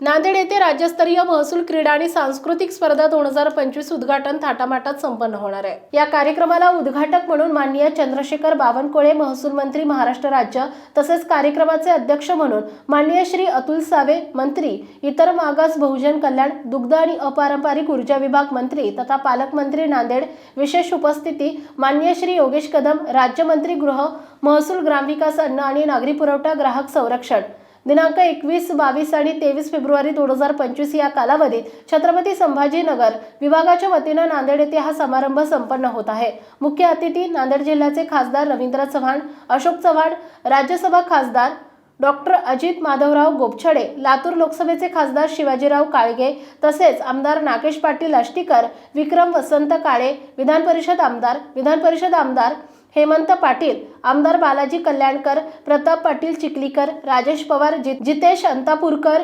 नांदेड येथे राज्यस्तरीय महसूल क्रीडा आणि सांस्कृतिक स्पर्धा दोन हजार पंचवीस उद्घाटन थाटामाटात संपन्न होणार आहे. या कार्यक्रमाला उद्घाटक म्हणून माननीय चंद्रशेखर बावनकुळे महसूल मंत्री महाराष्ट्र राज्य तसेच कार्यक्रमाचे अध्यक्ष म्हणून माननीय श्री अतुल सावे मंत्री इतर मागास बहुजन कल्याण दुग्ध आणि अपारंपरिक ऊर्जा विभाग मंत्री तथा पालकमंत्री नांदेड विशेष उपस्थिती माननीय श्री योगेश कदम राज्यमंत्री गृह महसूल ग्रामविकास अन्न आणि नागरी पुरवठा ग्राहक संरक्षण दिनांक एकवीस बावीस आणि तेवीस फेब्रुवारी दोन हजार पंचवीस या कालावधीत छत्रपती संभाजीनगर विभागाच्या वतीनं नांदेड येथे हा समारंभ संपन्न होत आहे. मुख्य अतिथी नांदेड जिल्ह्याचे खासदार रवींद्र चव्हाण अशोक चव्हाण राज्यसभा खासदार डॉक्टर अजित माधवराव गोपछडे लातूर लोकसभेचे खासदार शिवाजीराव काळगे तसेच आमदार नागेश पाटील आष्टीकर विक्रम वसंत काळे विधान परिषद आमदार विधान परिषद आमदार हेमंत पाटील आमदार बालाजी कल्याणकर प्रताप पाटील चिखलीकर राजेश पवार जि- जितेश अंतापूरकर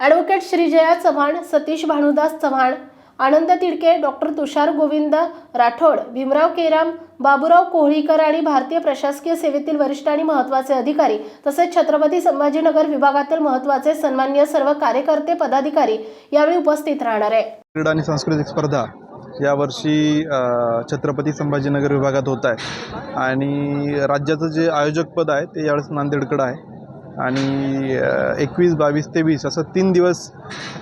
ॲडव्होकेट श्रीजया चव्हाण सतीश भानुदास चव्हाण आनंद तिडके डॉक्टर तुषार गोविंद राठोड भीमराव केराम बाबूराव कोहळीकर आणि भारतीय प्रशासकीय सेवेतील वरिष्ठ आणि महत्त्वाचे अधिकारी तसेच छत्रपती संभाजीनगर विभागातील महत्त्वाचे सन्मान्य सर्व कार्यकर्ते पदाधिकारी यावेळी उपस्थित राहणार आहे. क्रीडा आणि सांस्कृतिक स्पर्धा यावर्षी छत्रपती संभाजीनगर विभागात होत आहे. आणि राज्याचं जे आयोजकपद आहे ते यावेळेस नांदेडकडं आहे. आणि एकवीस बावीस तेवीस असं तीन दिवस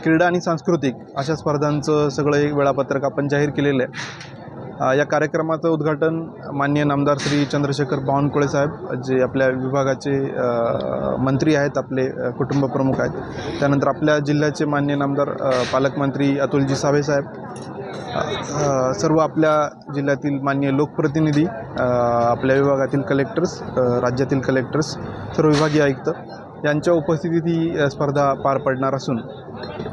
क्रीडा आणि सांस्कृतिक अशा स्पर्धांचं सगळं एक वेळापत्रक आपण जाहीर केलेलं आहे. या कार्यक्रमाचं उद्घाटन माननीय नामदार श्री चंद्रशेखर बावनकुळे साहेब जे आपल्या विभागाचे मंत्री आहेत आपले कुटुंब प्रमुख आहेत. त्यानंतर आपल्या जिल्ह्याचे मान्य नामदार पालकमंत्री अतुलजी सावे साहेब सर्व आपल्या जिल्ह्यातील मान्य लोकप्रतिनिधी आपल्या विभागातील कलेक्टर्स राज्यातील कलेक्टर्स सर्व विभागीय आयुक्त यांच्या उपस्थितीत ही स्पर्धा पार पडणार असून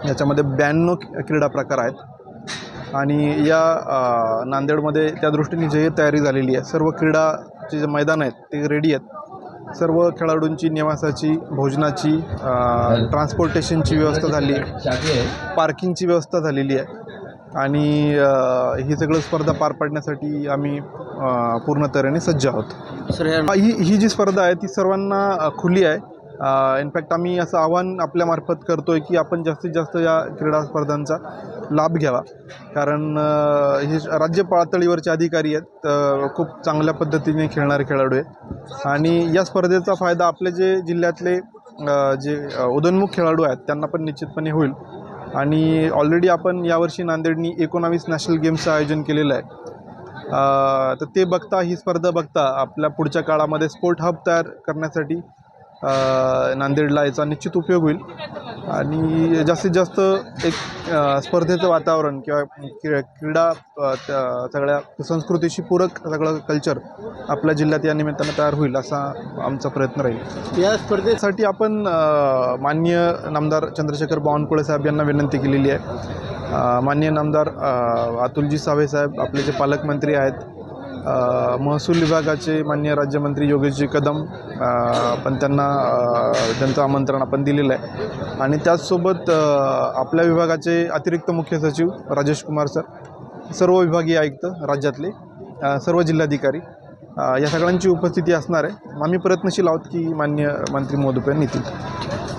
याच्यामध्ये ब्याण्णव क्रीडा प्रकार आहेत. आणि या नांदेडमध्ये त्या दृष्टीने जे तयारी झालेली आहे सर्व क्रीडाचे जे मैदान आहेत ते रेडी आहेत. सर्व खेळाडूंची निवासाची भोजनाची ट्रान्सपोर्टेशनची व्यवस्था झाली. आहे पार्किंगची व्यवस्था झालेली आहे. आणि ही सगळं स्पर्धा पार पाडण्यासाठी आम्ही अ, पूर्ण तऱ्हेने सज्ज आहोत. ही ही जी स्पर्धा आहे ती सर्वांना खुली आहे. इनफॅक्ट आम्ही असं आव्हान आपल्यामार्फत करतो आहे की आपण जास्तीत जास्त या क्रीडा स्पर्धांचा लाभ घ्यावा. कारण हे राज्य पातळीवरचे अधिकारी आहेत खूप चांगल्या पद्धतीने खेळणारे खेळाडू आहेत. आणि या स्पर्धेचा फायदा आपले जे जिल्ह्यातले जे अ, उदयोन्मुख खेळाडू आहेत त्यांना पण निश्चितपणे होईल. आणि ऑलरेडी आपण यावर्षी नांदेडनी एकोणावीस नॅशनल गेम्सचं आयोजन केलेलं आहे. तर ते बघता ही स्पर्धा बघता आपल्या पुढच्या काळामध्ये स्पोर्ट हब तयार करण्यासाठी नांदेडला याचा निश्चित उपयोग होईल. आणि जास्तीत जास्त एक स्पर्धेचं वातावरण किंवा क्री क्रीडा सगळ्या संस्कृतीशी पूरक सगळं कल्चर आपल्या जिल्ह्यात या निमित्तानं तयार होईल असा आमचा प्रयत्न राहील. या स्पर्धेसाठी आपण मान्य माननीय नामदार चंद्रशेखर बावनकुळे साहेब यांना विनंती केलेली आहे. मान्य माननीय नामदार अतुलजी सावे साहेब आपले जे पालकमंत्री आहेत महसूल विभागाचे मान्य राज्यमंत्री योगेशजी कदम आपण पण त्यांना त्यांचं आमंत्रण आपण दिलेलं आहे. आणि त्याचसोबत आपल्या विभागाचे अतिरिक्त मुख्य सचिव राजेश कुमार सर सर्व विभागीय आयुक्त राज्यातले सर्व जिल्हाधिकारी या सगळ्यांची उपस्थिती असणार आहे. आम्ही प्रयत्नशील आहोत की मान्य मंत्री महोदय येतील